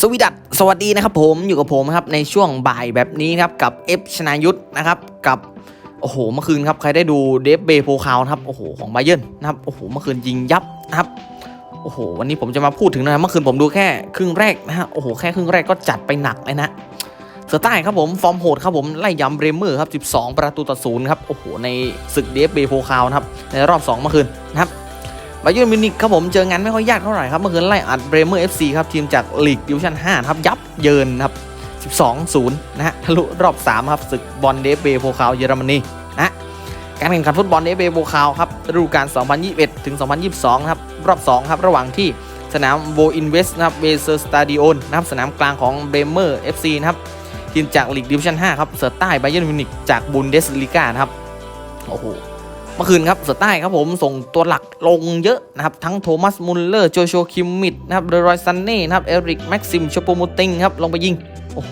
สวีดัตสวัสดีนะครับผมอยู่กับผมครับในช่วงบ่ายแบบนี้ครับกับเอฟชนายุทธนะครับกับโอ้โหเมื่อคืนครับใครได้ดูเดฟเบย์โพคาวครับโอ้โหของไบเยนนะครับโอ้โหเมื่อคืนยิงยับนะครับโอ้โหวันนี้ผมจะมาพูดถึงนะเมื่อคืนผมดูแค่ครึ่งแรกนะฮะโอ้โหแค่ครึ่งแรกก็จัดไปหนักเลยนะเสือใต้ครับผมฟอร์มโหดครับผมไล่ยำเบรเมอร์ครับ 12 ประตูต่อศูนย์ครับโอ้โหในศึกเดฟเบย์โพคาวครับในรอบ 2 เมื่อคืนนะครับ บาเยิร์นมิวนิกครับผมเจองานไม่ค่อยยากเท่าไหร่ครับเมื่อคืนไล่อัดเบรเมอร์ FC ครับทีมจากลีกดิวิชั่น5ครับยับเยินครับ12-0นะฮะทะลุรอบ3ครับศึกบอลเดฟเบโพคาวเยอรมนีนะการแข่งขันฟุตบอลเดฟเบโพคาวครับฤดูกาล 2021 ถึง 2022 ครับรอบ 2 ครับ ระหว่างที่สนามโบอินเวสนะครับเวเซอร์สตาดิโอนนะครับสนามกลางของเบรเมอร์ FC นะครับทีมจากลีกดิวิชั่น5ครับเสือใต้บาเยิร์มิวนิกจากบุนเดสลิก้านะครับโอ้โห เมื่อคืนครับเสือใต้ครับผมส่งตัวหลักลงเยอะนะครับ ทั้งโทมัสมุลเลอร์โจโชคิมมิดนะครับเดรอยซันเน่นะครับเอริกแม็กซิมชโปมูติงครับลงไปยิง โอ้โห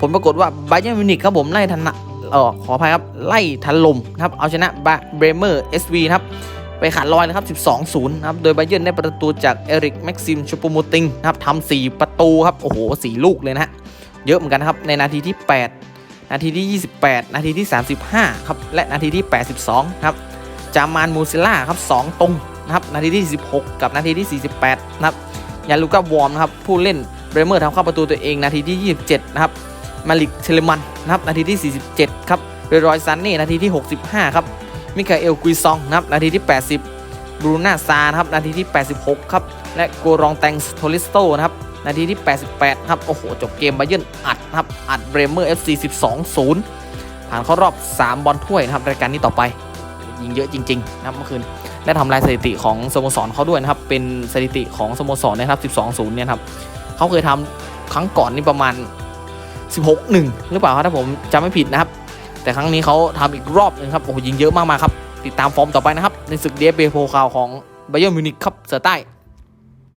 ผลปรากฏว่าไบเยร์นมิวนิกครับผมไล่ทันนะเออขออภัยครับ ไล่ทันลมนะครับ เอาชนะบาเบรเมอร์เอสวีครับ ไปขาดลอยนะครับ 12-0 นะครับ โดยไบเยร์นได้ประตูจากเอริกแม็กซิมชโปมูติงนะครับทำ4ประตูครับ โอ้โห 4 ลูกเลยนะฮะ เยอะเหมือนกันครับ ในนาทีที่ 8 นาทีที่ 28 นาทีที่ 35 ครับ และนาทีที่ 82 ครับ จามานมูซิล่าครับ 2 ตรงนะครับ นาทีที่ 16 กับนาทีที่ 48 นะครับ ยาลูก้าวอร์มนะครับ ผู้เล่นเบรเมอร์ทำเข้าประตูตัวเองนาทีที่ 27 นะครับ มาลิกเทเลมันนะครับ นาทีที่ 47 ครับเรรอยซันนี่ นาทีที่ 65 ครับ มิคาเอลกุยซองนะครับ นาทีที่ 80 บรูน่าซานะครับ นาทีที่ 86 ครับ และโกรองแตงสโทลิสโตนะครับ นาทีที่ 88 ครับ โอ้โห จบเกมไบเยิร์นอัดครับ อัดเบรเมอร์ FC 12-0 ผ่านเข้ารอบ 3 บอลถ้วยนะครับ รายการนี้ต่อไป ยิงเยอะจริง ๆ นะครับเมื่อคืนและทำลายสถิติของสโมสรเขาด้วยนะครับ เป็นสถิติของสโมสรนะครับ 12-0 เนี่ยครับเขาเคยทำครั้งก่อนนี่ประมาณ 16-1 หรือเปล่าครับถ้าผมจำไม่ผิดนะครับ แต่ครั้งนี้เขาทำอีกรอบหนึงครับ โอ้โห ยิงเยอะมากๆครับ ติดตามฟอร์มต่อไปนะครับ ในศึกเดฟเบโพคาวของไบเยอร์มิวนิกครับเสือใต้